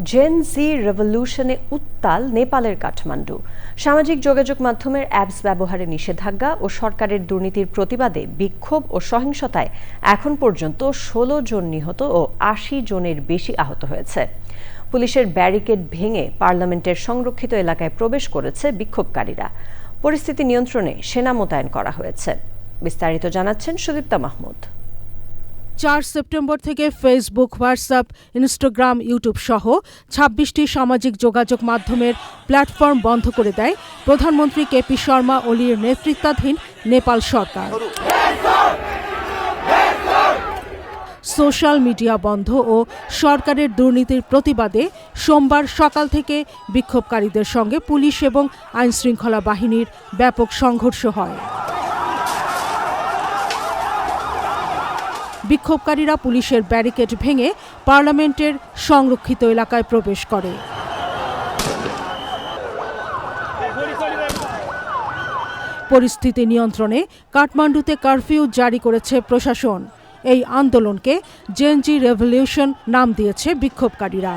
Gen জি রেভলিউশনে উত্তাল নেপালের কাঠমান্ডু। সামাজিক যোগাযোগ মাধ্যমের অ্যাপস ব্যবহারে নিষেধাজ্ঞা ও সরকারের দুর্নীতির প্রতিবাদে বিক্ষোভ ও সহিংসতায় এখন পর্যন্ত ষোলো জন নিহত ও আশি জনের বেশি আহত হয়েছে। পুলিশের ব্যারিকেড ভেঙে পার্লামেন্টের সংরক্ষিত এলাকায় প্রবেশ করেছে বিক্ষোভকারীরা। পরিস্থিতি নিয়ন্ত্রণে সেনা মোতায়েন করা হয়েছে। বিস্তারিত জানাচ্ছেন সুদীপ্তা মাহমুদ। চার সেপ্টেম্বর থেকে ফেসবুক হোয়াটসঅ্যাপ ইনস্টাগ্রাম ইউটিউব সহ ছাব্বিশটি সামাজিক যোগাযোগ মাধ্যমের প্ল্যাটফর্ম বন্ধ করে দেয় প্রধানমন্ত্রী কেপি শর্মা ওলির নেতৃত্বাধীন নেপাল সরকার। সোশ্যাল মিডিয়া বন্ধ ও সরকারের দুর্নীতির প্রতিবাদে সোমবার সকাল থেকে বিক্ষোভকারীদের সঙ্গে পুলিশ এবং আইনশৃঙ্খলা বাহিনীর ব্যাপক সংঘর্ষ হয়। বিক্ষোভকারীরা পুলিশের ব্যারিকেড ভেঙে পার্লামেন্টের সংরক্ষিত এলাকায় প্রবেশ করে। পরিস্থিতি নিয়ন্ত্রণে কাঠমান্ডুতে কারফিউ জারি করেছে প্রশাসন। এই আন্দোলনকে জেনজি রেভলিউশন নাম দিয়েছে বিক্ষোভকারীরা।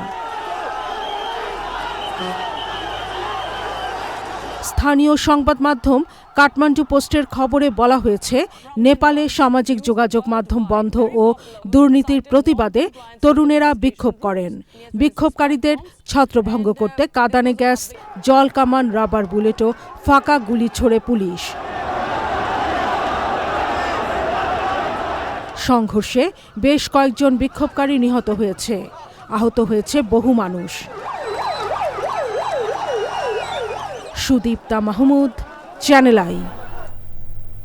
স্থানীয় সংবাদ মাধ্যম কাঠমান্ডু পোস্টের খবরে বলা হয়েছে, নেপালে সামাজিক যোগাযোগ মাধ্যম বন্ধ ও দুর্নীতির প্রতিবাদে তরুণেরা বিক্ষোভ করেন। বিক্ষোভকারীদের ছত্রভঙ্গ করতে কাদানে গ্যাস, জল কামান, রাবার বুলেট ও ফাঁকা গুলি ছোড়ে পুলিশ। সংঘর্ষে বেশ কয়েকজন বিক্ষোভকারী নিহত হয়েছে। আহত হয়েছে বহু মানুষ। Sudipta Mahmud channel I